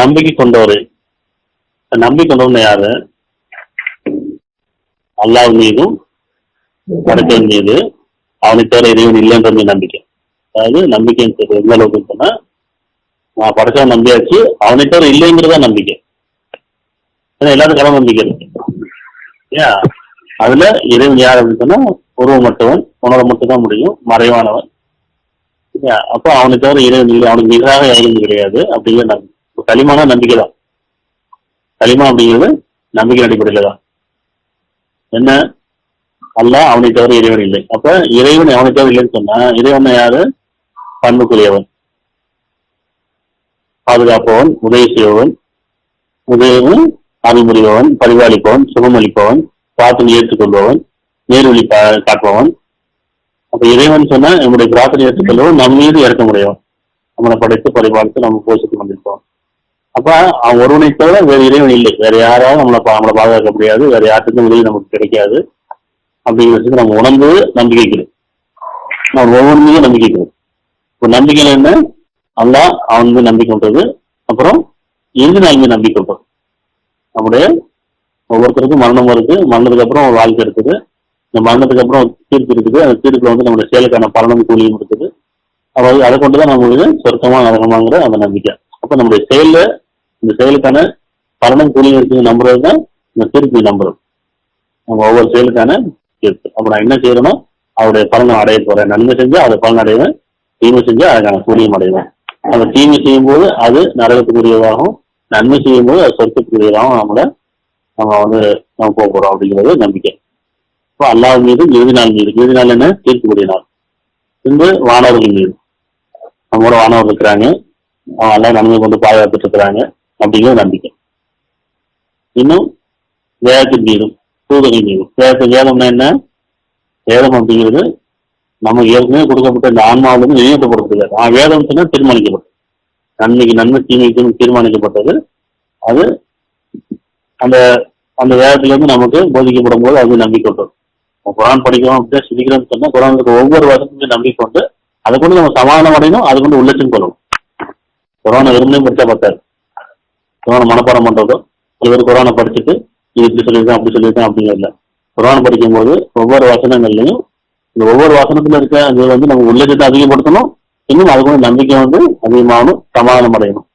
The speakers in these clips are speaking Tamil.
நம்பிக்கை கொண்டவர். நம்பிக்கை கொண்டவன் யாரு? அல்லாஹ் மீதும் படைத்தவன் மீது அவனை தவிர இறைவன் இல்லைன்ற நம்பிக்கை. அதாவது நம்பிக்கைன்னு எந்த அளவுக்கு சொன்னா நான் படைச்சவன் நம்பியாச்சு அவனை தவிர இல்லைங்கிறதா நம்பிக்கை. ஏன்னா எல்லாரும் கடவுள் நம்பிக்கை இருக்கு. ஏன் அதுல இறைவன் யார் அப்படின்னு சொன்னா உருவமற்றவன் உணர மட்டும் தான் முடியும் மறைவானவன். அப்போ அவனை தவிர இறைவன் இல்லை அவனுக்கு நிகராக யாரும் கிடையாது அப்படிங்கிற நம்பிக்கை. களிமானா நம்பிக்கை தான் களிமா அப்படிங்கிறது நம்பிக்கை அடிப்படையில தான் என்ன? அல்ல அவனை தவிர இறைவன் இல்லை. அப்ப இறைவன் அவனை தவிர இல்லைன்னு சொன்னா இறைவன் யாரு? பண்புக்குரியவன். பாதுகாப்பவன் உதவி செய்பவன் உதயவன் அறிமுறிபவன் பரிபாலிப்பவன் சுகமளிப்பவன் பிரார்த்தனை ஏற்றுக்கொள்பவன் நேர்வழி கா- காட்டுபவன் அப்ப இறைவன் சொன்னா நம்முடைய பிரார்த்தனை ஏற்றுக்கொள்பவன் நம்ம மீது இறக்க முடியும் நம்மளை படைத்து பரிபாலித்து நம்ம போஷித்து கொண்டிருப்போம் அப்ப அவன் ஒருவனை தவிர வேற இறைவன் இல்லை. வேற யாராலும் நம்மளை நம்மளை பாதுகாக்க முடியாது. வேற யாருக்கும் உதவி நமக்கு கிடைக்காது. அப்படிங்கிறது நம்ம உணர்ந்து நம்பிக்கைக்கிறோம் நம்ம ஒவ்வொரு மீதும் நம்பிக்கைக்கிறோம் இப்போ நம்பிக்கையில என்ன? அல்லா அவன் மீது நம்பிக்கை கொண்டது. அப்புறம் இறுதி நாள் மீது நம்பிக்கை கொண்டது நம்முடைய ஒவ்வொருத்தருக்கும் மரணம் வருது. மரணத்துக்கு அப்புறம் ஒரு வாழ்க்கை இருக்குது. இந்த மரணத்துக்கு அப்புறம் தீர்ப்பு இருக்குது. அந்த தீர்ப்புல வந்து நம்மளுடைய செயலுக்கான பலனும் கூலியும் இருக்குது. அதாவது அதை கொண்டு தான் நம்மளுக்கு சொர்க்கமா நரகமாங்கிற அந்த நம்பிக்கை. அப்ப நம்முடைய செயல்ல இந்த செயலுக்கான பலனும் கூலியும் இருக்குது நம்புறது தான் இந்த தீர்ப்பு நம்புறது நம்ம ஒவ்வொரு செயலுக்கான தீர்ப்பு. அப்ப நான் என்ன செய்யறேனோ அவருடைய பலனை அடைய போறேன். நன்மை செஞ்சா அதை பலன் அடைவேன். தீமை செஞ்சா அதுக்கான கூலியும் அடைவேன். அந்த தீமை செய்யும் போது அது நரகத்துக்குரியதாகவும் நன்மை செய்யும் போது அது சொர்க்கத்துக்குரியதாகவும் நம்மளை நம்ம வந்து நம்ம போக போறோம் அப்படிங்கிறது நம்பிக்கை. இப்போ அல்லாஹ் மீது இறுதி நாள் மீது. இறுதி நாள் என்ன? தீர்க்கக்கூடிய நாள். இன்று வானவர்கள் மீது. நம்மளோட வானவர் இருக்கிறாங்க. அவங்க எல்லாம் நன்மை கொண்டு பாதுகாத்துட்டு இருக்கிறாங்க. அப்படிங்கிற நம்பிக்கை. இன்னும் வேதத்தின் மீதும் தூதர்கள் மீதும். வேதத்தை வேதம்னா என்ன? வேதம் அப்படிங்கிறது நம்ம ஏற்கனவே கொடுக்கப்பட்ட இந்த ஆன்மாவிலிருந்து நினைவூட்டப்படுறது ஆ வேதம் சொன்னா தீர்மானிக்கப்பட்டது. நன்மைக்கு நன்மை தீமைக்கு தீர்மானிக்கப்பட்டது. அது அந்த அந்த வேதத்திலிருந்து நமக்கு போதிக்கப்படும் போது அது நம்பிக்கை கொண்டது. குரான் படிக்கிறோம் அப்படின்னா சிரிக்கிறோம்னு சொன்னா குரானுக்கு ஒவ்வொரு வருஷத்துக்கும் நம்பிக்கை கொண்டு அதை கொண்டு நம்ம சமாதானம் அடையணும் அதை கொண்டு உள்ளச்சும் கொள்ளணும். கொரோனா வெறுமனே படிச்சா பார்த்தாரு குரானை மனப்பாடம் பண்றதோ சில பேர் குரானை படிச்சுட்டு இது இப்படி சொல்லியிருக்கேன் அப்படி சொல்லியிருக்கேன் அப்படிங்கிறதுல குரான் படிக்கும்போது ஒவ்வொரு வசனங்கள்லையும் இந்த ஒவ்வொரு வசனத்துல இருக்க அது வந்து நம்ம உள்ளத்தை அதிகப்படுத்தணும். இன்னும் அதுக்கு வந்து நம்பிக்கை வந்து அதிகமாகணும் சமாதானம் அடையணும்.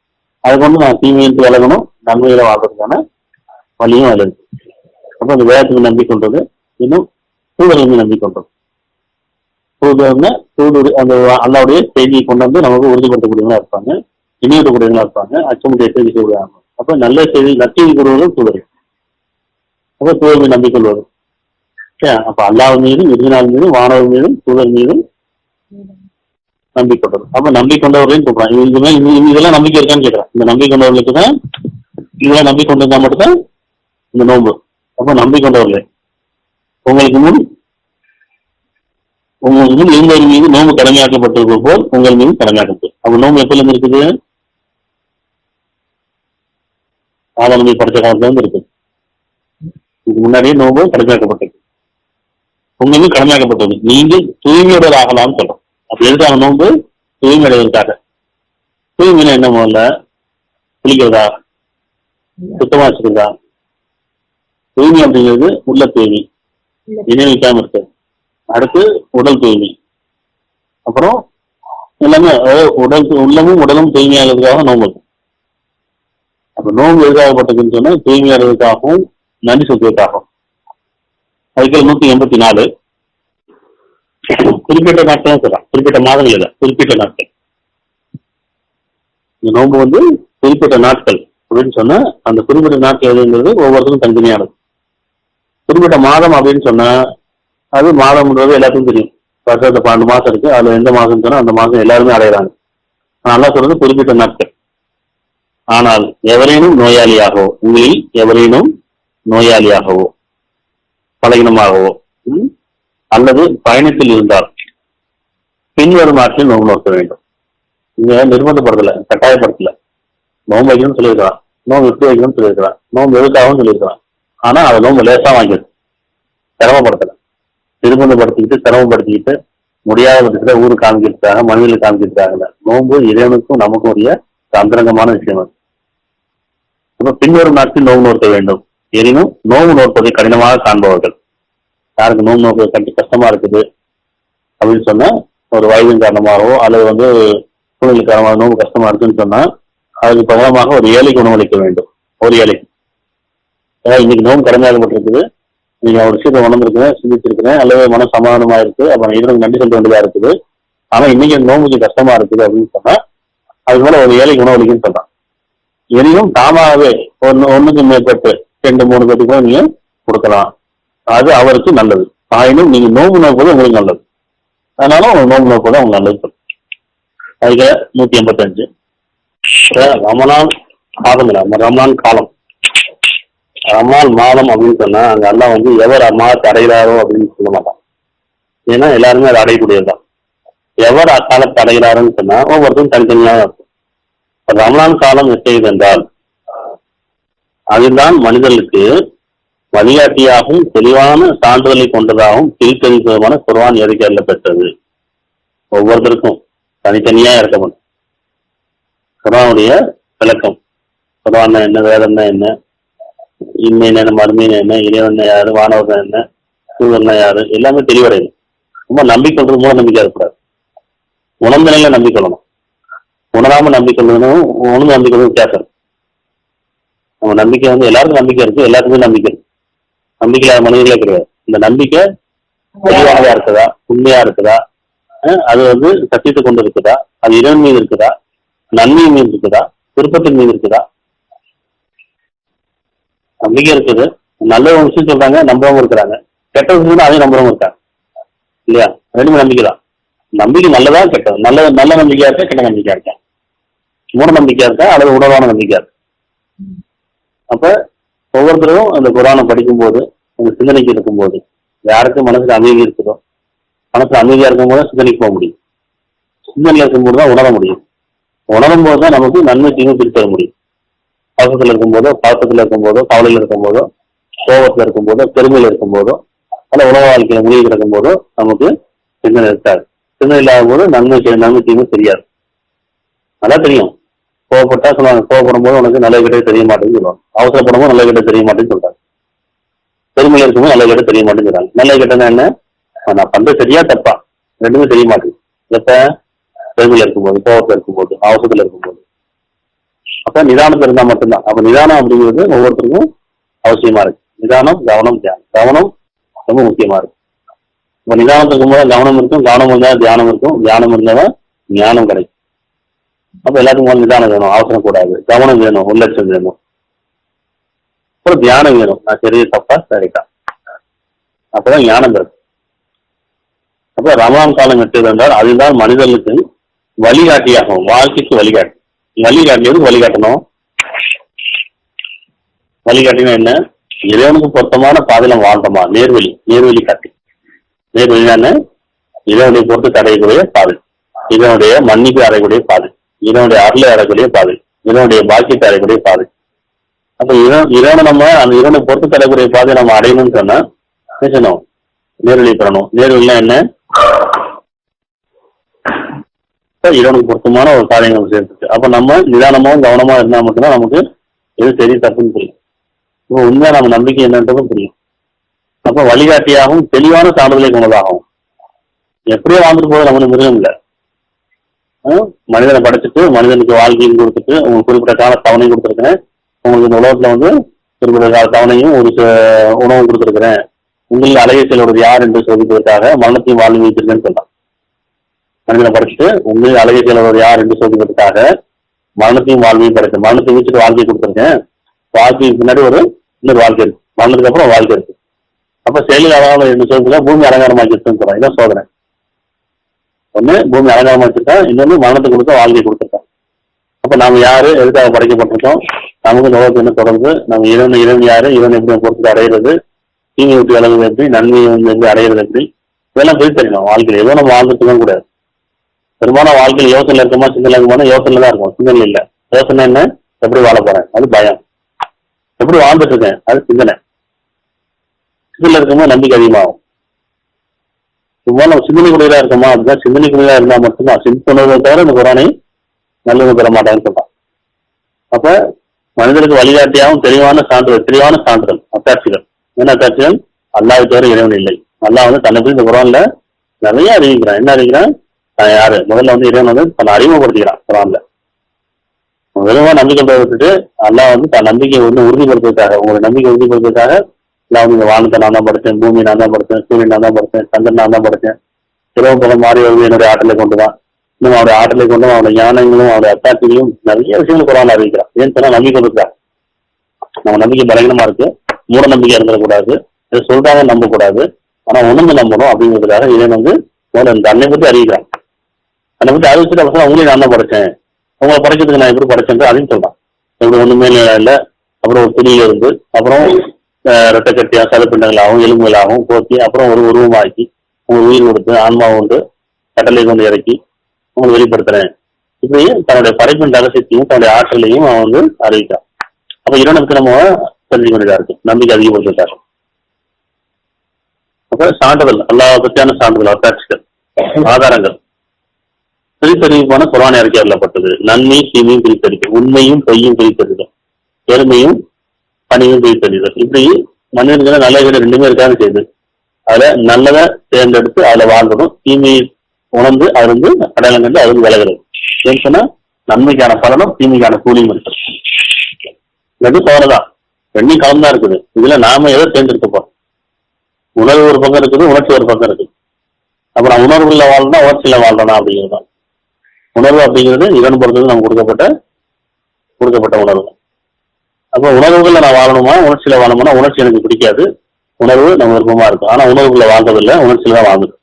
அதுக்கு வந்து நான் தீமையிட்டு விலகணும் நன்மையில வாழ்றதுக்கான வழியும் அது இருக்கு. அப்போ அந்த வேதத்துக்கு நம்பிக்கொண்டது இன்னும் தூதர்கள் மீது நம்பிக்கொண்டது தூதர்னா தூதர் அந்த அல்லாவுடைய செய்தியை கொண்டு வந்து நமக்கு உறுதிப்படுத்தக்கூடியவங்களா இருப்பாங்க இணையக்கூடியவங்களா இருப்பாங்க அச்சமுடைய செய்தி சொல்லுவாங்க அப்ப நல்ல செய்தி நற்செய்தி கூறுவதும் தூதர்கள் அப்ப தூதர் நம்பிக்கை வரும் ஏன், அப்ப அல்லாஹ் மீதும் இறுதி நாள் மீதும் வானவர் மீதும் தூதர் மீதும் நம்பிக்கை கொண்டது அப்ப நம்பிக்கை கொண்டவர்களையும் சொல்றான் இது இதெல்லாம் நம்பிக்கை இருக்கான்னு கேட்கறேன். இந்த நம்பிக்கொண்டவர்களுக்கு தான் இதெல்லாம் நம்பிக்கை கொண்டிருந்தா மட்டும்தான் இந்த நோன்பு. அப்ப நம்பிக்கை கொண்டவர்களே உங்களுக்கு முன் உங்களுக்கு முன் இருந்தவர் மீது நோம்பு கடமையாக்கப்பட்டிருப்பது போல் உங்கள் மீது கடமையாக்கப்பட்டு அப்ப நோம்பு எப்பல இருந்து இருக்குது? ஆதாரம் படைச்ச காலத்துல இருந்து இருக்கு. இதுக்கு முன்னாடியே நோம்பு கடமையாக்கப்பட்டது உங்க கடமையாக்கப்பட்டது. நீங்கள் தூய்மையுடன் ஆகலாம்னு சொல்றோம். அப்ப எதுக்காக நோம்பு தூய்மை தூய்மையில என்ன முதல்ல? குளிக்கிறதா? சுத்தமா வச்சுக்கிறதா? தூய்மை அப்படிங்கிறது உள்ள தூய்மை. நினைவிக்காம இருக்கு அடுத்து உடல் தூய்மை. அப்புறம் எல்லாமே அதாவது உடல் உள்ளமும் உடலும் தூய்மையாகிறதுக்காக நோம்பு நோன்பு அப்ப நோம்பு எதுக்காகப்பட்டதுன்னு சொன்னா தூய்மையாகிறதுக்காகவும் நன்றி சொல்வதற்காகவும் அதுக்கு நூத்தி எண்பத்தி நாலு. குறிப்பிட்ட நாட்கள் தான் சொல்றான். குறிப்பிட்ட மாதங்கள் இல்லை குறிப்பிட்ட நாட்கள். இந்த நோன்பு வந்து குறிப்பிட்ட நாட்கள் அப்படின்னு சொன்னா அந்த குறிப்பிட்ட நாட்கள் எதுங்கிறது ஒவ்வொருத்தரும் தனித்தனியானது குறிப்பிட்ட மாதம் அப்படின்னு சொன்னா அது மாதம்ன்றது எல்லாத்துக்கும் தெரியும். வருஷத்துல பன்னெண்டு மாசம் இருக்கு அதுல எந்த மாசம் சொன்னா அந்த மாசம் எல்லாருமே அடையிறாங்க. நல்லா சொல்றது குறிப்பிட்ட நாட்கள். ஆனால் எவரேனும் நோயாளியாகவோ உங்களில் எவரேனும் நோயாளியாகவோ பலகீனமாகவோ ம், அல்லது பயணத்தில் இருந்தால் பின்வரும் ஆற்றில் நோன்பு நோக்க வேண்டும். இங்க நிர்பந்தப்படுத்தல கட்டாயப்படுத்தல. நோன்பு வைக்கணும்னு சொல்லியிருக்கிறான். நோன்பு எப்படி வைக்கணும்னு சொல்லியிருக்கிறான். நோன்பு எதுக்காகவும் சொல்லியிருக்கிறான். ஆனா அதை நோன்பு லேசா வாங்கிடுது சிரமப்படுத்தல. நிர்பந்தப்படுத்திக்கிட்டு சிரமப்படுத்திக்கிட்டு முடியாத பட்சத்துல ஊருக்கு காமிக்கிறதுக்காக மனிதர்கள் காமிக்கிறதுக்காக நோம்பு நோன்பு இறைவனுக்கும் நமக்கும் உரிய தந்திரங்கமான விஷயம் அது. அப்ப பின்வரும் நாட்கள் நோவு நோக்க வேண்டும். எனினும் நோவு நோற்பதை கடினமாக காண்பவர்கள். யாருக்கு நோவு நோக்க கட்டி கஷ்டமா இருக்குது அப்படின்னு சொன்னா ஒரு வயதின் காரணமாகவோ அல்லது வந்து சூழ்நிலை காரணமாக நோவு கஷ்டமா இருக்குன்னு சொன்னா அதுக்கு பகரமாக ஒரு ஏழைக்கு உணவளிக்க வேண்டும். ஒரு ஏழைக்கு ஏன்னா இன்னைக்கு நோம்பு கடமையாகப்பட்டிருக்குது நீங்க ஒரு விஷயத்தை உணர்ந்திருக்கிறேன் சிந்திச்சிருக்கிறேன் அல்லது மன சமாதானமா இருக்கு அப்ப இறைவனுக்கு நன்றி சொல்ல வேண்டியதா இருக்குது. ஆனா இன்னைக்கு இந்த நோம்புக்கு கஷ்டமா இருக்குது அப்படின்னு சொன்னா அது மேல ஒரு ஏழைக்கு உணவளிக்குன்னு சொல்றான் எனினும் தாமாகவே ஒன்னு ஒண்ணுக்கு மேற்பட்டு ரெண்டு மூணு பேருக்கு கூட நீங்க கொடுக்கலாம். அது அவருக்கு நல்லது. ஆயினும் நீங்க நோம்பு நோக்குவது உங்களுக்கு நல்லது. அதனால உங்க நோம்பு நோக்குவது உங்களுக்கு நல்லது அதுக்கு நூத்தி எண்பத்தஞ்சு. ரமணான் ரமலான் காலம் இல்ல காலம். ரமான் மாதம் அப்படின்னு சொன்னா அங்க அல்லாஹ் வந்து எவர் மாதத்தை அடைகிறாரோ அப்படின்னு சொல்ல மாட்டான். ஏன்னா எல்லாருமே அதை அடையக்கூடியதுதான். எவர் அக்காலத்தை அடைகிறாருன்னு சொன்னா ஒவ்வொருத்தரும் தனித்தனியாக ரமலான் காலம் எத்தகையது என்றால் அதுதான் மனிதர்களுக்கு வழிகாட்டியாகவும் தெளிவான சான்றுதலை கொண்டதாகவும் பிரித்தறிவிப்பதுமான குர்வான் எதுக்கு பெற்றது ஒவ்வொருத்தருக்கும் தனித்தனியா இறக்கப்படும் குர்ஆனுடைய விளக்கம். குர்ஆன் என்ன வேதம்னா என்ன இன்மை என்ன மருமையின என்ன இறைவன் யாரு வானவர் என்ன சூழல்னா யாரு எல்லாமே தெளிவடையும் ரொம்ப நம்பிக்கொள்றது மூட நம்பிக்கை இருக்கக்கூடாது. உணர்ந்த நிலையில நம்பிக்கொள்ளணும் உணராம நம்பிக்கொள்ளணும் உணர்ந்து நம்பிக்கை வித்தியாசம் நம்ம நம்பிக்கை வந்து எல்லாருக்கும் நம்பிக்கை இருக்கு எல்லாருக்குமே நம்பிக்கை இருக்கு. நம்பிக்கை இல்லாத மனிதர்களே கிடையாது. இந்த நம்பிக்கை தெளிவானதா இருக்குதா? உண்மையா இருக்குதா? அது வந்து சத்தியத்தை கொண்டு இருக்குதா? அது இறைவன் மீது இருக்குதா? நன்மை மீது இருக்குதா? விருப்பத்தின் மீது இருக்குதா? நம்பிக்கை இருக்குது. நல்ல ஒரு விஷயம் சொல்றாங்க நம்பவும் இருக்கிறாங்க. கெட்ட விஷயம் அதையும் நம்பவும் இருக்காங்க. இல்லையா? ரெண்டுமே நம்பிக்கை தான் நம்பிக்கை நல்லதா கெட்டது? நல்ல நல்ல நம்பிக்கையா இருக்கா கெட்ட நம்பிக்கையா இருக்கா? மூட நம்பிக்கையா இருக்கா அல்லது உணர்வான நம்பிக்கையா இருக்கா? அப்ப ஒவ்வொருத்தரும் அந்த குரானை படிக்கும்போது அந்த சிந்தனைக்கு இருக்கும்போது யாருக்கும் மனசுல அமைதி இருக்குதோ மனசுல அமைதியா இருக்கும்போது போது சிந்தனைக்கு போக முடியும். சிந்தனையில் இருக்கும்போது தான் உணர முடியும். உணரும் போது தான் நமக்கு நன்மை தீங்கு பிரித்தர முடியும். பழக்கத்தில் இருக்கும்போதோ பழக்கத்தில் இருக்கும்போதோ கவலையில் இருக்கும்போதோ கோபத்தில் இருக்கும்போதோ பெருமையில் இருக்கும்போதோ அல்ல உலக வாழ்க்கையில முடிவு கிடக்கும் போதோ நமக்கு சிந்தனை இருக்காது. சின்ன இல்லாத போது நன்மை செய்- நன்மை தீமை தெரியாது. நல்லா தெரியும். கோவப்பட்டா சொல்லுவாங்க கோவப்படும் போது உனக்கு நல்ல கிட்ட தெரிய மாட்டேன்னு சொல்லுவாங்க. அவசரப்படும் போது நல்ல கிட்ட தெரிய மாட்டேன்னு சொல்றாங்க. பெருமையில இருக்கும்போது நல்ல கிட்ட தெரிய மாட்டேன்னு சொல்றாங்க. நல்ல கிட்டனா என்ன? நான் பண்ற சரியா தப்பா? ரெண்டுமே தெரிய மாட்டேங்குது. எப்ப? பெருமையில இருக்கும்போது கோவத்துல இருக்கும்போது அவசரத்துல இருக்கும்போது. அப்ப நிதானத்துல இருந்தா மட்டும்தான். அப்ப நிதானம் அப்படிங்கிறது ஒவ்வொருத்தருக்கும் அவசியமா இருக்கு. நிதானம் கவனம் தியானம். கவனம் ரொம்ப முக்கியமா இருக்கு. இப்ப நிதானத்துக்கு இருக்கும்போது கவனம் இருக்கும். கவனம் இருந்தா தியானம் இருக்கும். தியானம் இருந்தாதான் ஞானம் கிடைக்கும். அப்ப எல்லாத்துக்கும் முதல்ல நிதானம் வேணும். அவசரம் கூடாது. கவனம் வேணும். உள்ளட்சம் வேணும். அப்புறம் தியானம் வேணும். நான் சரி தப்பா சரிட்டா அப்பதான் ஞானம் கிடைக்கும் அப்ப ரமலான் காலம் எட்டது என்றால் அதுதான் மனிதர்களுக்கு வழிகாட்டியாகும். வாழ்க்கைக்கு வழிகாட்டி. வழிகாட்டியது வழிகாட்டணும். வழிகாட்டினா என்ன? இறைவனுக்கு பொருத்தமான பாதையில வாழ்றோமா நேர்வழி. நேர்வழி காட்டி. நேர்வழி என்ன இறைவனை பொறுத்து அடையக்கூடிய பாதை. இதனுடைய மன்னிப்பு அடையக்கூடிய பாதை. இதனுடைய அருளை அடையக்கூடிய பாதை. இதனுடைய பாக்கியத்தை அடையக்கூடிய பாதை. அப்ப இறைவன் நம்ம அந்த இறைவனை பொறுத்து தரக்கூடிய பாதை நம்ம அடையணும்னு சொன்னா என்ன செய்யணும்? நேர்வழி பெறணும். நேர்வழினா என்ன? இப்ப இறைவனுக்கு பொருத்தமான ஒரு காரியங்கள் சேர்த்துச்சு அப்ப நம்ம நிதானமாவும் கவனமா இருந்தா மட்டும்தான் நமக்கு எது சரி தப்புன்னு தெரியும் இப்போ உண்மையா நம்ம நம்பிக்கை என்னன்றதும் புரியும். அப்ப வழிகாட்டியாகவும் தெளிவான சான்றிதழை கொண்டதாகவும். எப்படியோ வாழ்ந்துட்டு போது நமக்கு மிருகம் இல்லை. மனிதனை படைச்சிட்டு மனிதனுக்கு வாழ்க்கையும் கொடுத்துட்டு உங்களுக்கு குறிப்பிட்ட கால தவணையும் கொடுத்துருக்கேன் உங்களுக்கு இந்த உலகத்துல வந்து குறிப்பிட்ட கால தவணையும் ஒரு ச- உணவும் கொடுத்துருக்கிறேன். உங்களில் அழகிய செயலோடு யார் என்று சோதிப்பதற்காக மரணத்தையும் வாழ்ந்து வைத்திருக்கேன்னு சொன்னான். மனிதனை படைச்சிட்டு உங்களில் அழகிய செயலோடு யார் என்று சோதிப்பதற்காக மரணத்தையும் வாழ்வையும் படைச்சேன். மரணத்தை வச்சுட்டு வாழ்க்கையை கொடுத்துருக்கேன். வாழ்க்கைக்கு பின்னாடி ஒரு இன்னொரு வாழ்க்கை இருக்கு. மரணத்துக்கு அப்புறம் வாழ்க்கை இருக்கு. அப்ப செயலில் அழகாக என்ன சொல்றதுல பூமி அலங்காரமாக்கி வச்சுன்னு சொல்றான். இதான் சோதனை. ஒண்ணு பூமி அலங்காரமா வச்சுட்டா இன்னொன்னு மரணத்தை கொடுத்தா வாழ்க்கை கொடுத்துருக்கான். அப்ப நாம யாரு எதுக்காக படைக்கப்பட்டிருக்கோம்? நமக்கு லோகத்தை என்ன தொடர்ந்து நம்ம இறைவன் இறைவன் யாரு? இறைவன் எப்படி பொறுத்து அடையிறது? தீமை விட்டு விலகுது எப்படி? நன்மையை வந்து எப்படி அடையிறது எப்படி? இதெல்லாம் போய் தெரியணும் வாழ்க்கையில ஏதோ நம்ம வாழ்ந்துட்டு கூடாது. பெரும்பாலும் வாழ்க்கையில் யோசனை இருக்குமா சிந்தனை இருக்குமா யோசனை தான் இருக்கும். சிந்தனை இல்லை. யோசனை என்ன? எப்படி வாழ போறேன்? அது பயம். எப்படி வாழ்ந்துட்டு இருக்கேன்? அது சிந்தனை. இதுல இருக்கும்போது நம்பிக்கை அதிகமாகும். சும்மா நம்ம சிந்தனைக்குரியதா இருக்கோமா? அப்படிதான் சிந்தனைக்குரியதா இருந்தா மட்டும்தான். சிந்தனை தவிர இந்த குரானை நல்லது பெற மாட்டாங்கன்னு சொல்றான். அப்ப மனிதனுக்கு வழிகாட்டியாகவும் தெளிவான சான்றுகள் தெளிவான சான்றுகள் அத்தாட்சிகள். என்ன அத்தாட்சிகள்? அல்லாஹ் தவிர இறைவன் இல்லை. அல்லா வந்து தன்னை பற்றி இந்த குரான்ல நிறைய அறிவிக்கிறான். என்ன அறிவிக்கிறான்? தான் யாரு? முதல்ல வந்து இறைவன் வந்து தன்னை அறிமுகப்படுத்திக்கிறான் குரான்ல. வெறுமா நம்பிக்கை விட்டுட்டு அல்லா வந்து தன் நம்பிக்கையை வந்து உறுதிப்படுத்துவதற்காக உங்களுடைய நம்பிக்கை உறுதிப்படுத்துவதற்காக நான் வந்து வானத்தை நான் தான் படைச்சேன் பூமி நான் தான் படைச்சேன் சூரியன் நான் தான் படைச்சேன் சந்திரன் நான் தான் படைச்சேன். இரவு பலம் மாறி வருது என்னுடைய ஆற்றலை கொண்டு தான். இன்னும் அவருடைய ஆற்றலை கொண்டும் அவருடைய ஞானங்களும் அவருடைய அத்தாட்சிகளும் நிறைய விஷயங்கள் குரான் அறிவிக்கிறான் ஏன்னு சொன்னா நம்பிக்கை இருக்கா நம்ம நம்பிக்கை பலகீனமா இருக்கு. மூட நம்பிக்கை இருந்துடக்கூடாது. இதை சொல்றாங்க நம்பக்கூடாது. ஆனா உணர்ந்து நம்பணும் அப்படிங்கிறதுக்காக இதை வந்து முதல்ல தன்னை பத்தி அறிவிக்கிறான். தன்னை பத்தி அறிவிச்சுட்டு அவசரம் உங்களையும் நான் தான் படைச்சேன். உங்களை படைக்கிறதுக்கு நான் எப்படி படைச்சேன் அதையும் சொல்றான். எப்படி ஒண்ணுமே இல்லை. அப்புறம் ஒரு துணியில இருந்து அப்புறம் அஹ், ரெட்டை கட்டியா சதப்பிண்டங்களாகவும் எலும்புகளாகவும் போக்கி அப்புறம் ஒரு உருவமாக்கி உங்கள் உயிர் கொடுத்து ஆன்மா கொண்டு கடலை கொண்டு இறக்கி உங்களுக்கு வெளிப்படுத்துறேன். இப்படி தன்னுடைய படைப்பின் ரகசியத்தையும் தன்னுடைய ஆற்றலையும் அவன் வந்து அறிவிக்கிறான். அப்ப இறைவனுக்கு நம்ம தெரிஞ்சுக்க வேண்டியதா இருக்கு நம்பிக்கை அதிகப்படுத்திட்டாரு அப்ப சான்றிதழ் எல்லா பற்றியான சான்றிதழ் அத்தாட்சிகள் ஆதாரங்கள். பிரித்தறிவிப்பான குரான் இறக்கி அருளப்பட்டது. நன்மை தீமையும் பிரித்தறிக்கும் உண்மையும் பொய்யும் பிரித்தறிக்கும் பெருமையும் பணியும் பிரித்தறிதல் இப்படி மனிதர்கள் நல்ல வீடு ரெண்டுமே இருக்காங்க செய்யுது அதுல நல்லதை தேர்ந்தெடுத்து அதுல வாழ்றதும் தீமையை உணர்ந்து அது வந்து அடையாளம் கண்டு அது விலகிறது. ஏன்னு சொன்னா நன்மைக்கான பலனும் தீமைக்கான கூலியும் இருக்கு. இது தவறுதான். ரெண்டும் கலந்தா இருக்குது. இதுல நாம எதை தேர்ந்தெடுத்துப்போம் உணர்வு ஒரு பக்கம் இருக்குது உணர்ச்சி ஒரு பக்கம் இருக்குது. அப்புறம் உணர்வுல வாழ்றா உணர்ச்சியில வாழ்றனா அப்படிங்கிறது தான். உணர்வு அப்படிங்கிறது இதன் பொறுத்தது நம்ம கொடுக்கப்பட்ட கொடுக்கப்பட்ட உணர்வு. அப்போ உணர்வுகள்ல நான் வாழணுமா? உணர்ச்சியில வாழணும்னா உணர்ச்சி எனக்கு பிடிக்காது. உணர்வு நம்ம விருப்பமா இருக்கும் ஆனா உணர்வுக்குள்ள வாழ்ந்ததில்லை உணர்ச்சியில தான் வாழ்ந்துட்டு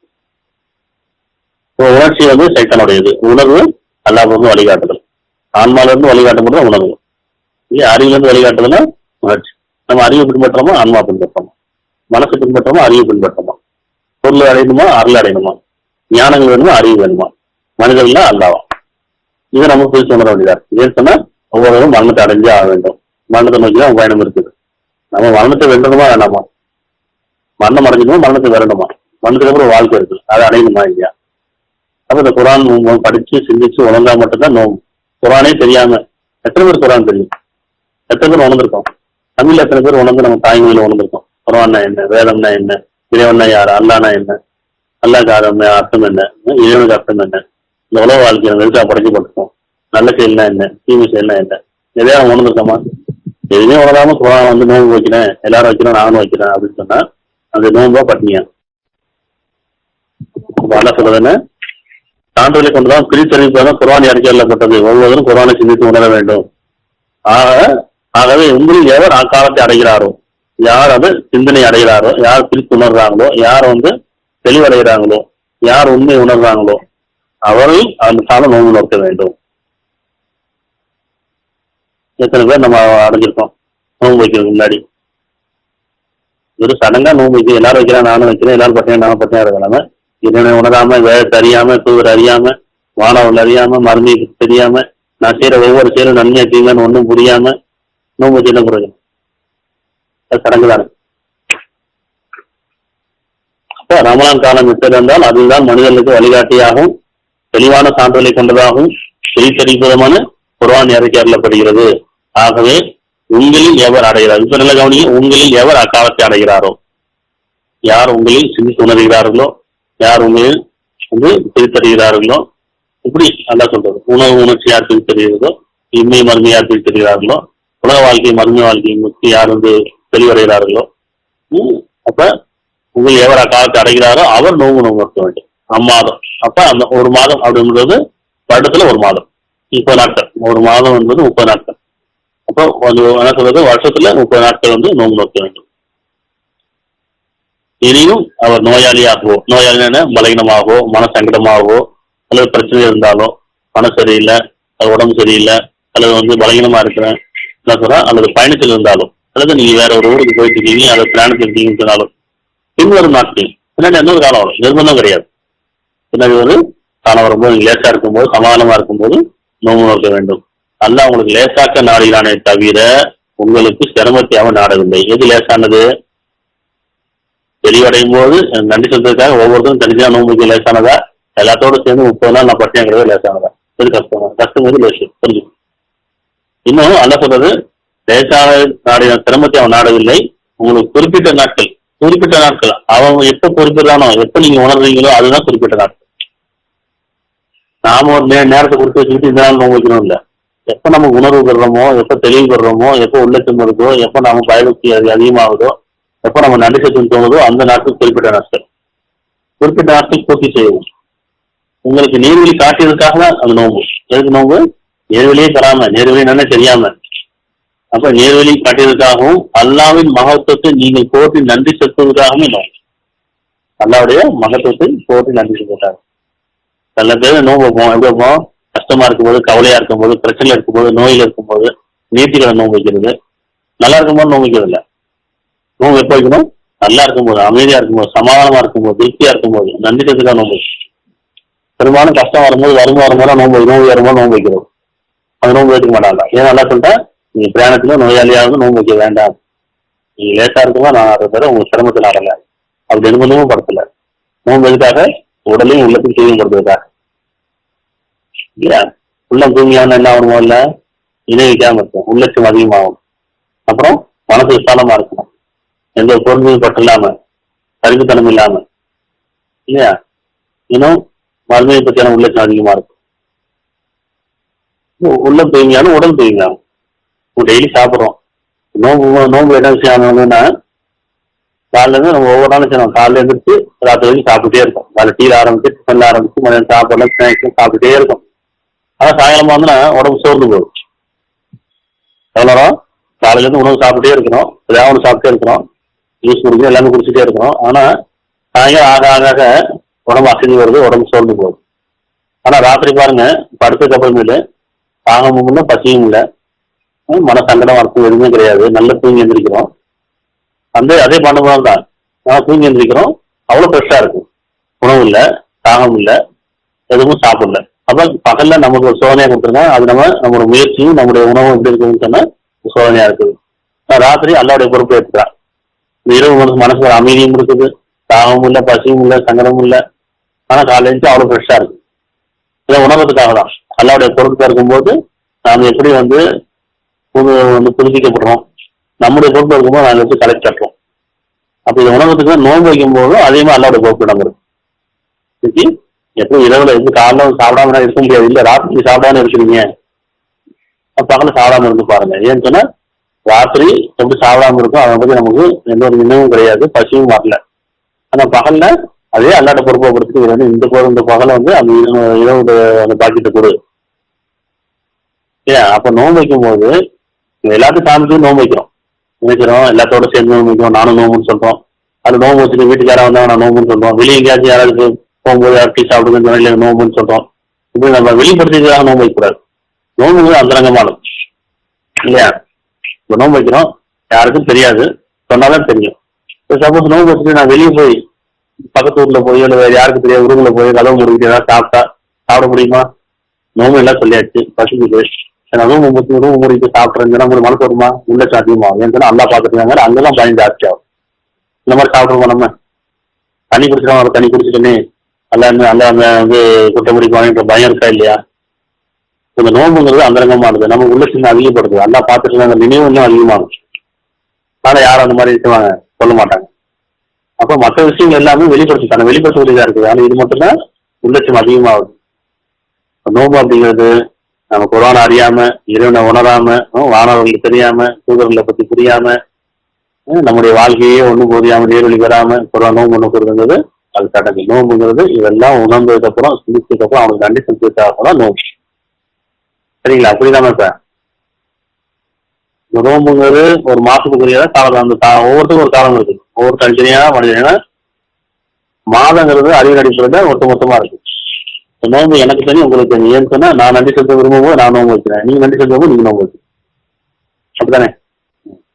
இப்போ உணர்ச்சி வந்து சைத்தனுடையது. உணர்வு அல்லாஹ் வழிகாட்டுதல். ஆன்மால இருந்து வழிகாட்டப்படுறது உணர்வு. இதே அறிவுல இருந்து வழிகாட்டுதல்னா உணர்ச்சி. நம்ம அறிவை பின்பற்றோமா? ஆன்மா பின்பற்றோமா? மனசு பின்பற்றோமா? அறிவை பின்பற்றோமா? பொருள் அடையணுமா? அருள் அடையணுமா? ஞானங்கள் வேணுமா? அறிவு வேணுமா? மனிதர்களா அல்லாவா? இதை நம்ம பிரித்து உணர வேண்டியதா இருக்கு. ஏன்னு சொன்னா ஒவ்வொருவரும் மரணத்தை அடைஞ்சே ஆக வேண்டும். மரணத்தை நோக்கி தான் பயணம் இருக்குது நம்ம மரணத்தை வென்றணுமா வேண்டாமா? மரணம் அடைஞ்சணுமா மரணத்தை வரணுமா மரணத்துக்கு அப்புறம் வாழ்க்கை இருக்கு. அதை அடையணுமா இல்லையா? அப்ப இந்த குரான் படிச்சு சிந்திச்சு உணர்ந்தா மட்டும்தான் நோம் குரானே தெரியாம எத்தனை பேர் குரான் தெரியும்? எத்தனை பேர் உணர்ந்திருக்கோம்? தமிழ்ல எத்தனை பேர் உணர்ந்து நம்ம தாய்மொழியில உணர்ந்திருக்கோம்? குரான்னா என்ன? வேதம்னா என்ன? இறைவன்னா யாரு? அல்லானா என்ன? அல்லாக்கு அர்த்தம் அர்த்தம் என்ன? இறைவனுக்கு அர்த்தம் என்ன? இந்த உலக வாழ்க்கையை நம்ம படைக்கப்பட்டிருக்கோம்? நல்ல செயல்னா என்ன? தீமை செயல்னா என்ன? எதையா உணர்ந்திருக்கோமா? எதுவுமே உணராம குரான் வந்து நோன்பு வைக்கிறேன் எல்லாரும் வைக்கிறோம் நானும் வைக்கிறேன் அப்படின்னு சொன்னா அந்த நோன்பா பட்டினியா? அப்ப சொல்றதுன்னு சொல்றது சான்றுகளை கொண்டுதான் பிரித்தறிவிப்பதான் குரான் இறக்கி அள்ளப்பட்டது ஒவ்வொருவரும் குரானை சிந்தித்து உணர வேண்டும். ஆக ஆகவே உங்களில் எவர் அக்காலத்தை அடைகிறாரோ யார் அது சிந்தனை அடைகிறாரோ யார் பிரித்து உணர்றாங்களோ யார் வந்து தெளிவடைகிறாங்களோ யார் உண்மை உணர்றாங்களோ அவர்கள் அந்த காலம் நோன்பு நோக்க வேண்டும். எத்தனை பேர் நம்ம அடைஞ்சிருக்கோம்? நோன்பு வைக்கிறதுக்கு முன்னாடி. ஒரு சடங்காக நோன்பு வைக்க எல்லாரும் வைக்கிறேன் நானும் வைக்கிறேன் எல்லாரும் பற்றியும் நானும் பட்டியா இருக்கலாம இதனை உணராம வேலை அறியாம தூவர் அறியாம வானவர்கள் அறியாம மருமையை தெரியாம நான் செய்யற ஒவ்வொரு செயலும் நன்மையா தீங்கன்னு ஒன்றும் புரியாம நோன்பு வச்சு என்ன பிரயோஜனம் அது சடங்கு தானே. அப்போ ரமலான் காலம் விட்டிருந்தால் அதுதான் மனிதர்களுக்கு வழிகாட்டியாகவும் தெளிவான சான்றுகளை கொண்டதாகவும் செய்தி தெரிவிப்பதமான குரான் இறக்கி அருளப்படுகிறது. ஆகவே உங்களில் எவர் அடைகிறார்? இப்ப நல்ல கவனிங்க உங்களில் எவர் அக்காலத்தை அடைகிறாரோ? யார் உங்களில் சிந்தித்து உணர்கிறார்களோ? யார் உங்களில் வந்து பிரித்தறிகிறார்களோ? இப்படி நல்லா சொல்றது உணவு உணர்ச்சி யார் பிரித்தறிகிறதோ? இம்மை மருமை யார் பிரித்தறிகிறார்களோ? உலக வாழ்க்கை மருமை வாழ்க்கையை முக்கிய யார் வந்து தெளிவடைகிறார்களோ? அப்ப உங்கள் எவர் அக்காலத்தை அடைகிறாரோ? அவர் நோவு நோவு இருக்க வேண்டும். அம்மாதம் அப்ப அந்த ஒரு மாதம் அப்படின்றது வருடத்துல ஒரு மாதம். முப்பது நாட்கள். ஒரு மாதம் என்பது முப்பது நாட்கள். அப்போ என்ன சொல்றது? வருஷத்துல முப்பது நாட்கள் வந்து நோன்பு நோக்க வேண்டும். இனியும் அவர் நோயாளியாகவோ நோயாளியான பலகீனமாகவோ மன சங்கடமாகவோ அல்லது பிரச்சனை இருந்தாலோ மனம் சரியில்லை அது உடம்பு சரியில்லை அல்லது வந்து பலகீனமா இருக்கிறேன் என்ன சொல்றா? அல்லது பயணத்தில் இருந்தாலும் அல்லது நீங்க வேற ஒரு ஊருக்கு போயிட்டு இருக்கீங்க அல்லது பிரயாணத்தில் இருக்கீங்கன்னு சொன்னாலும் பின்வரும் நாட்கள் பின்னாடி இன்னொரு காலம் வரும் நிர்பந்தம் கிடையாது. பின்னாடி ஒரு காலம் வரும்போது லேசா இருக்கும்போது சமாதானமா இருக்கும்போது நோம்பு நோக்க வேண்டும். அல்ல உங்களுக்கு லேசாக்க நாடுகிறானே தவிர உங்களுக்கு சிரமத்தை அவன் நாடவில்லை. எது லேசானது? தெளிவடையும் போது நன்றி சொல்றதுக்காக ஒவ்வொருத்தரும் தனித்தனியா நோம்புக்கு லேசானதா? எல்லாத்தோட சேர்ந்து முப்பது நாள் நான் பட்டியங்கிறது லேசானதா? இது கஷ்டம்? கஷ்டம் வந்து லேசு? புரிஞ்சு இன்னும் அல்ல சொல்றது லேசான நாடின சிரமத்தை அவன் நாடவில்லை. உங்களுக்கு குறிப்பிட்ட நாட்கள் குறிப்பிட்ட நாட்கள். அவன் எப்ப குறிப்பிடுறானோ எப்ப நீங்க உணர்றீங்களோ அதுதான் குறிப்பிட்ட நாட்கள். நாம ஒரு நேரத்தை கொடுத்து வச்சுக்கிட்டு இந்த நாள் நோம்பு வைக்கணும் எப்ப நம்ம உணர்வு பெறுறோமோ எப்ப தெளிவு பெறுறோமோ எப்ப உள்ளச்சம் வருதோ எப்ப நம்ம பயபக்தி அது அதிகமாகுதோ எப்ப நம்ம நன்றி செலுத்தம் தோணுதோ அந்த நாட்கள் குறிப்பிட்ட நாட்கள். குறிப்பிட்ட நாட்கள் பூர்த்தி செய்யவும். உங்களுக்கு நீர்வழி காட்டியதுக்காக தான் அது நோம்பு. எதுக்கு நோம்பு? நேர்வழியே தராம நேர்வழி என்னன்னு தெரியாம. அப்ப நேர்வழி காட்டியதுக்காகவும் அல்லாவின் மகத்துவத்தை நீங்கள் போற்றி நன்றி செலுத்துவதற்காகவும் நோம்பு. அல்லாவுடைய மகத்துவத்தை போற்றி நன்றி செலுத்தாங்க சில பேர் நோம்பு வைப்போம். எப்படி வைப்போம்? கஷ்டமா இருக்கும்போது கவலையா இருக்கும்போது பிரச்சனை இருக்கும்போது நோயில இருக்கும்போது நேர்த்திகளை நோம்பு வைக்கிறது. நல்லா இருக்கும்போது நோம்பு வைக்கிறது இல்ல எப்போ வைக்கணும்? நல்லா இருக்கும்போது அமைதியா இருக்கும்போது சமாதானமா இருக்கும்போது திருப்தியா இருக்கும்போது நன்றிக்கிறதுக்காக நோம்பு பெரும்பாலும் கஷ்டம் வரும்போது வரும்போது வரும்போது நோம்பு நோய் வரும்போது நோம்பு வைக்கிறோம் அது நோம்பு வைக்க மாட்டாங்க. ஏன் நல்லா சொல்லிட்டேன் நீங்க பிரயாணத்துல நோயாளியாக நோம்பு வைக்க வேண்டாம். நீங்க லேசா இருக்குமா நான் ஆடுறத உங்களுக்கு சிரமத்தில் ஆடல அப்படி நிர்பந்தமும் படுத்தல. நோம்பு எதுக்காக உடலையும் உள்ளத்தையும் தூய்மைப்படுத்துவதற்காக இல்லையா உள்ளம் தூய்மையான என்ன ஆகணுமோ இல்ல இணை வைக்காம இருக்கும். உள்ளட்சம் அதிகமாகும். அப்புறம் மனசு விசாலமா இருக்கணும். எந்த ஒரு பொருளும் பட்டு இல்லாம கருவித்தனம் இல்லாம. இல்லையா? இன்னும் வறுமையை பற்றியான உள்ளட்சம் அதிகமா இருக்கும். உள்ள உள்ளம் தூய்மையான உடல் தூய்மையாகும். டெய்லி சாப்பிட்றோம். நோம்பு நோம்பு என்ன விஷயம் ஆகணும்னா காலைல நம்ம ஒவ்வொரு நாளும் செய்யணும். காலையில எழுந்திரிச்சு ராத்திரி வரைக்கும் சாப்பிட்டுட்டே இருக்கும். காலை டீ ஆரம்பிச்சு டிஃபன்ல ஆரம்பிச்சு மதியம் சாப்பிடலாம் ஸ்நாக்ஸ் சாப்பிட்டுட்டே இருக்கும். ஆனா சாயங்காலம் வந்து உடம்பு சோர்ந்து போகும். எவ்வளோ நேரம்? காலையில இருந்து உணவு சாப்பிட்டே இருக்கிறோம் ஏதாவது ஒன்று சாப்பிட்டே இருக்கிறோம் ஜூஸ் குடிக்கிறோம் எல்லாமே குடிச்சிட்டே இருக்கிறோம் ஆனா சாயங்காலம் ஆக ஆக ஆக உடம்பு அசதி வருது உடம்பு சோர்ந்து போகுது ஆனா ராத்திரி பாருங்க படுத்ததுக்கு அப்புறமேலு தாகமும் இல்லை பசியும் இல்லை. மன சங்கடம் அர்த்தம் எதுவுமே கிடையாது. நல்ல தூங்கி எந்திரிக்கிறோம். அந்த அதே பண்ணும்போது தான். நல்லா தூங்கி எந்திரிக்கிறோம். அவ்வளோ ஃப்ரெஷ்ஷாக இருக்கும். உணவு இல்லை தாகம் இல்லை எதுவும் சாப்பிடல. அப்போ பகல்ல நமக்கு ஒரு சோதனையாக கொடுத்துருங்க. அது நம்ம நம்மளோட முயற்சியும் நம்மளுடைய உணவும் எப்படி இருக்குன்னு சொன்னால் சோதனையாக இருக்குது. ராத்திரி அல்லாவுடைய பொறுப்பு எடுத்துக்கிறான் இந்த இரவு மனசு மனசுல அமைதியும் இருக்குது தாகமும் இல்லை பசியும் இல்லை சங்கடமும் இல்லை. ஆனால் காலையில அவ்வளவு அவ்வளோ ஃப்ரெஷ்ஷாக இருக்கு. இதை உணவத்துக்காக தான். அல்லாவுடைய பொருட்கள் இருக்கும்போது நாம் எப்படி வந்து புது வந்து புதுப்பிக்கப்படுறோம். நம்முடைய பொறுப்பு இருக்கும்போது நாங்கள் வச்சு கலெக்ட் கட்டுறோம். அப்போ இந்த உணவத்துக்கு நோன்பு வைக்கும் போதும் அதிகமாக அல்லாவுடைய பொறுப்பு இடம் இருக்கு எப்படி இரவுல இருந்து காலைல சாப்பிடாம இருக்க முடியாது. இல்லை ராத்திரி சாப்பிடாம இருக்கிறீங்க பகல சாப்பிடாம இருந்து பாருங்க. ஏன்னு சொன்னா ராத்திரி எப்படி சாப்பிடாம இருக்கும். அதை பத்தி நமக்கு எந்த ஒரு நினைவும் கிடையாது. பசியும் வரல. ஆனா பகல்ல அதே அல்லாட்ட பொறுப்பை கொடுத்துட்டு வந்து இந்த போது இந்த பகல வந்து அந்த இரவு- அந்த பாக்கியத்தை கொடு. ஏன்? அப்ப நோன்பு வைக்கும் போது எல்லாத்தையும் சாமிக்கும் நோன்பு வைக்கிறோம். நினைக்கிறோம் எல்லாத்தோட சேர்ந்து நோன்பு வைக்கிறோம். நானும் நோம்புன்னு சொல்றோம். அது நோம்பு வச்சுட்டு வீட்டுக்கார வந்தா நான் நோம்புன்னு சொல்றோம். வெளியே எங்கேயாச்சும் யாராவது போகும்போது யாரும் டீ சாப்பிடுங்கன்னு நோம்புன்னு சொல்றோம். இப்படி நம்ம வெளிப்படுத்திக்கிறதாக நோன்பு வைக்கக்கூடாது. நோம்புங்கிறது அந்தரங்கமானது இல்லையா? இப்போ நோன்பு வைக்கிறோம். யாருக்கும் தெரியாது. சொன்னாதான் தெரியும். இப்போ சப்போஸ் நோன்பு வச்சுட்டு நான் வெளியே போய் பக்கத்து ஊர்ல போய் இல்லை வேறு யாருக்கு தெரியாது ஊருக்குள்ள போய் கதவு முடிக்கிட்டு ஏதாவது சாப்பிட்டா சாப்பிட முடியுமா? நோம்பு எல்லாம் சொல்லியாச்சு. பசிக்குது. சரி நோம்பு முடிச்சு ரூம் முடிட்டு சாப்பிட்றேங்கன்னா உங்களுக்கு மனசு வருமா? உள்ள சாத்தியமாகும் ஏன்னா நல்லா பார்த்துருக்காங்க அங்கெல்லாம் பயன் ஜாஸ்தி ஆகும். இந்த மாதிரி சாப்பிடுவோம் நம்ம? தண்ணி குடிச்சிடும் தண்ணி குடிச்சிட்டோமே. நல்லா அந்த அந்த வந்து குட்டை வாங்கிட்டு பயம் இருக்கா இல்லையா? இந்த நோம்புங்கிறது அந்தரங்கமானது. நம்ம உள்ள சின்ன அதிகப்படுது அல்லா பார்த்துட்டு அந்த நினைவு இன்னும் அதிகமாகும். அதனால யாரும் அந்த மாதிரி இருக்குவாங்க சொல்ல மாட்டாங்க. அப்போ மற்ற விஷயங்கள் எல்லாமே வெளிப்படுத்திட்டாங்க வெளிப்படுத்த வேண்டியதா இருக்குது. ஆனால் இது மட்டும்தான் உள்ளட்சம் அதிகமாகுது. நோம்பு அப்படிங்கிறது நம்ம குரான் அறியாம இறைவனை உணராம வானவர்களுக்கு தெரியாம தூதர்களை பத்தி புரியாம நம்முடைய வாழ்க்கையே ஒன்றும் புரியாம நேர்வழி பெறாம குரான் நோம்பு ஒன்று கொடுங்கிறது அது கடமை நோம்புங்கிறது இதெல்லாம் உணர்ந்ததுக்கு அப்புறம் சிந்திச்சதுக்கு அப்புறம் அவனுக்கு நன்றி செலுத்ததுக்காக நோம்பு. சரிங்களா? அப்படிதானே இப்ப? நோம்புங்கிறது ஒரு மாசத்துக்குரியதா காலம் அந்த ஒவ்வொருத்தருக்கும் ஒரு காலம் இருக்கு. ஒவ்வொரு தனித்தனியா மனிதனா மாதங்கிறது அறிவியல் அடிப்படையில் ஒட்டு மொத்தமா இருக்கு. நோம்பு எனக்கு தெரியும் உங்களுக்கு தெரியும் ஏன்னு சொன்னா நான் நன்றி செலுத்த விரும்பும்போது நான் நோம்பு வைக்கிறேன். நீங்க நன்றி செலுத்தும் நீங்க நோம்பு வைக்கிறீங்க. அப்படித்தானே?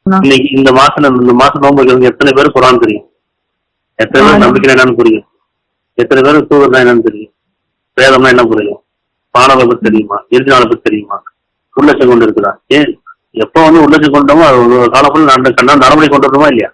இன்னைக்கு இந்த மாசம் இந்த மாசம் நோம்பு வைக்கிறவங்க எத்தனை பேர் குரான் தெரியும்? எத்தனை பேர். நம்பிக்கை என்னன்னு புரியும் எத்தனை பேர் தூதர்னா என்னன்னு தெரியும் வேதம்னா என்ன புரியும் பாடலை பத்தி தெரியுமா? இறுதி நாளை பத்தி தெரியுமா? உள்ளச்சம் கொண்டு இருக்குதா? ஏன் எப்போ வந்து உள்ளச்சம் கொண்டோமோ அது ஒரு காலப்புல கண்ணா நடைமுறை கொண்டு வரணுமா இல்லையா?